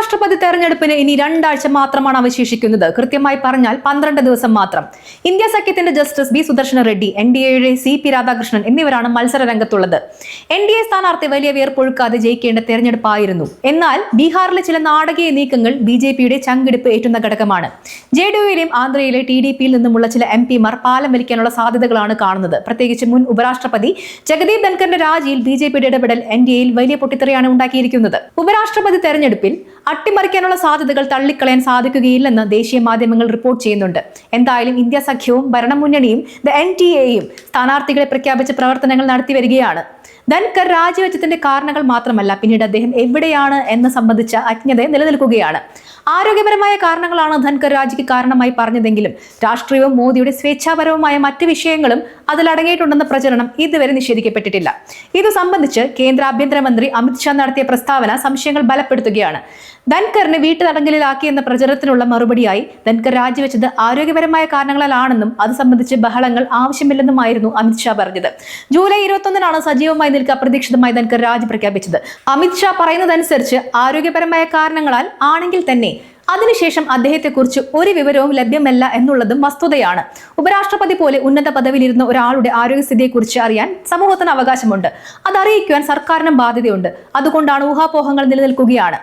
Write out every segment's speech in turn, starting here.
ഉപരാഷ്ട്രപതി തെരഞ്ഞെടുപ്പിന് ഇനി രണ്ടാഴ്ച മാത്രമാണ് അവശേഷിക്കുന്നത്. കൃത്യമായി പറഞ്ഞാൽ പന്ത്രണ്ട് ദിവസം മാത്രം. ഇന്ത്യ സഖ്യത്തിന്റെ justice B Sudarshana Reddy N D എയുടെ സി പി രാധാകൃഷ്ണൻ എന്നിവരാണ് മത്സര രംഗത്തുള്ളത് എൻ ഡി എ സ്ഥാനാർത്ഥി വലിയ വേർപ്പൊഴുക്കാതെ ജയിക്കേണ്ട തെരഞ്ഞെടുപ്പായിരുന്നു. എന്നാൽ ബീഹാറിലെ ചില നാടകീയ നീക്കങ്ങൾ ബി ജെ പിയുടെ ചങ്കിടിപ്പ് ഏറ്റുന്ന ഘടകമാണ്. ജെ ഡി യുയിലെയും ആന്ധ്രയിലെ ടി ഡി പിയിൽ നിന്നുമുള്ള ചില എം പിമാർ പാലം വലിക്കാനുള്ള സാധ്യതകളാണ് കാണുന്നത്. പ്രത്യേകിച്ച് മുൻ ഉപരാഷ്ട്രപതി ജഗദീപ് ധൻഖറിന്റെ രാജിയിൽ ബി ജെ പിയുടെ ഇടപെടൽ എൻ ഡി എയിൽ വലിയ പൊട്ടിത്തെറിയാണ് ഉണ്ടാക്കിയിരിക്കുന്നത്. ഉപരാഷ്ട്രപതി തെരഞ്ഞെടുപ്പിൽ അട്ടിമറിക്കാനുള്ള സാധ്യതകൾ തള്ളിക്കളയാൻ സാധിക്കുകയില്ലെന്ന് ദേശീയ മാധ്യമങ്ങൾ റിപ്പോർട്ട് ചെയ്യുന്നുണ്ട്. എന്തായാലും ഇന്ത്യ സഖ്യവും ഭരണമുന്നണിയും ദ എൻ ടി എയും സ്ഥാനാർത്ഥികളെ പ്രഖ്യാപിച്ച പ്രവർത്തനങ്ങൾ നടത്തി വരികയാണ് ധൻകർ രാജിവെച്ചതിന്റെ കാരണങ്ങൾ മാത്രമല്ല പിന്നീട് അദ്ദേഹം എവിടെയാണ് എന്ന് സംബന്ധിച്ച അജ്ഞത നിലനിൽക്കുകയാണ്. ആരോഗ്യപരമായ കാരണങ്ങളാണ് ധൻകർ രാജിക്ക് കാരണമായി പറഞ്ഞതെങ്കിലും രാഷ്ട്രീയവും മോദിയുടെ സ്വേച്ഛാപരവുമായ മറ്റ് വിഷയങ്ങളും അതിലടങ്ങിയിട്ടുണ്ടെന്ന പ്രചരണം ഇതുവരെ നിഷേധിക്കപ്പെട്ടിട്ടില്ല. ഇത് സംബന്ധിച്ച് കേന്ദ്ര ആഭ്യന്തരമന്ത്രി അമിത്ഷാ നടത്തിയ പ്രസ്താവന സംശയങ്ങൾ ബലപ്പെടുത്തുകയാണ്. ധൻകറിനെ വീട്ടുതടങ്കലിലാക്കിയെന്ന പ്രചരണത്തിനുള്ള മറുപടിയായി ധൻകർ രാജിവെച്ചത് ആരോഗ്യപരമായ കാരണങ്ങളാലാണെന്നും അത് സംബന്ധിച്ച് ബഹളങ്ങൾ ആവശ്യമില്ലെന്നുമായിരുന്നു അമിത്ഷാ പറഞ്ഞത്. ജൂലൈ ഇരുപത്തൊന്നിനാണ് സജീവമായി നിൽക്കുക അപ്രതീക്ഷിതമായി ധൻകർ രാജി പ്രഖ്യാപിച്ചത്. അമിത്ഷാ പറയുന്നതനുസരിച്ച് ആരോഗ്യപരമായ കാരണങ്ങളാൽ ആണെങ്കിൽ തന്നെ അതിനുശേഷം അദ്ദേഹത്തെക്കുറിച്ച് ഒരു വിവരവും ലഭ്യമല്ല എന്നുള്ളതും വസ്തുതയാണ്. ഉപരാഷ്ട്രപതി പോലെ ഉന്നത പദവിയിലിരുന്ന ഒരാളുടെ ആരോഗ്യസ്ഥിതിയെക്കുറിച്ച് അറിയാൻ സമൂഹത്തിന് അവകാശമുണ്ട്. അതറിയിക്കുവാൻ സർക്കാരിനും ബാധ്യതയുണ്ട്. അതുകൊണ്ടാണ് ഊഹാപോഹങ്ങൾ നിലനിൽക്കുകയാണ്.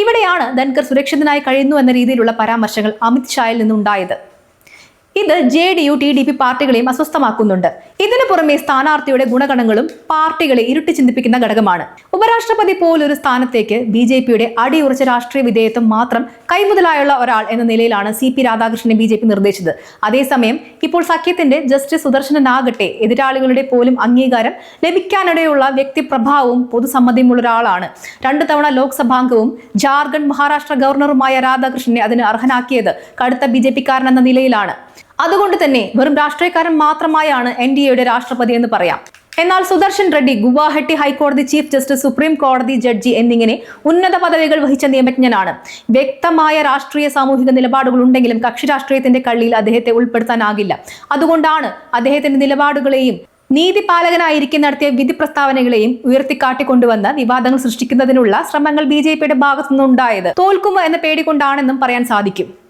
ഇവിടെയാണ് ധൻകർ സുരക്ഷിതനായി കഴിയുന്നു എന്ന രീതിയിലുള്ള പരാമർശങ്ങൾ അമിത് അമിത്ഷായിൽ നിന്നുണ്ടായത്. ഇത് J D U T D P പാർട്ടികളെയും അസ്വസ്ഥമാക്കുന്നുണ്ട്. ഇതിനു പുറമെ സ്ഥാനാർത്ഥിയുടെ ഗുണഗണങ്ങളും പാർട്ടികളെ ഇരുട്ടി ചിന്തിപ്പിക്കുന്ന ഘടകമാണ്. ഉപരാഷ്ട്രപതി പോലൊരു സ്ഥാനത്തേക്ക് ബി ജെ പിയുടെ അടിയുറച്ച രാഷ്ട്രീയ വിധേയത്വം മാത്രം കൈമുതലായുള്ള ഒരാൾ എന്ന നിലയിലാണ് സി പി രാധാകൃഷ്ണനെ ബി ജെ പി നിർദ്ദേശിച്ചത്. അതേസമയം ഇപ്പോൾ സഖ്യത്തിന്റെ ജസ്റ്റിസ് സുദർശനനാകട്ടെ എതിരാളികളുടെ പോലും അംഗീകാരം ലഭിക്കാനിടയുള്ള വ്യക്തിപ്രഭാവവും പൊതുസമ്മതിയുമുള്ള ഒരാളാണ്. രണ്ടു തവണ ലോക്സഭാംഗവും ജാർഖണ്ഡ് മഹാരാഷ്ട്ര ഗവർണറുമായ രാധാകൃഷ്ണനെ അതിന് അർഹനാക്കിയത് കടുത്ത ബി ജെ പിക്കാരൻ എന്ന നിലയിലാണ്. അതുകൊണ്ട് തന്നെ വെറും രാഷ്ട്രീയക്കാരൻ മാത്രമായാണ് എൻ ഡി എയുടെ രാഷ്ട്രപതി എന്ന് പറയാം. എന്നാൽ സുദർശൻ റെഡ്ഡി ഗുവാഹട്ടി ഹൈക്കോടതി ചീഫ് ജസ്റ്റിസ് സുപ്രീം കോടതി ജഡ്ജി എന്നിങ്ങനെ ഉന്നത പദവികൾ വഹിച്ച നിയമജ്ഞനാണ്. വ്യക്തമായ രാഷ്ട്രീയ സാമൂഹിക നിലപാടുകൾ ഉണ്ടെങ്കിലും കക്ഷി രാഷ്ട്രീയത്തിന്റെ കള്ളിയിൽ അദ്ദേഹത്തെ ഉൾപ്പെടുത്താനാകില്ല. അതുകൊണ്ടാണ് അദ്ദേഹത്തിന്റെ നിലപാടുകളെയും നീതിപാലകനായിരിക്കും നടത്തിയ വിധി പ്രസ്താവനകളെയും ഉയർത്തിക്കാട്ടിക്കൊണ്ടുവന്ന് വിവാദങ്ങൾ സൃഷ്ടിക്കുന്നതിനുള്ള ശ്രമങ്ങൾ ബി ജെ പിയുടെ ഭാഗത്തുനിന്നുണ്ടായത്. തോൽക്കുമോ എന്ന പേടികൊണ്ടാണെന്നും പറയാൻ സാധിക്കും.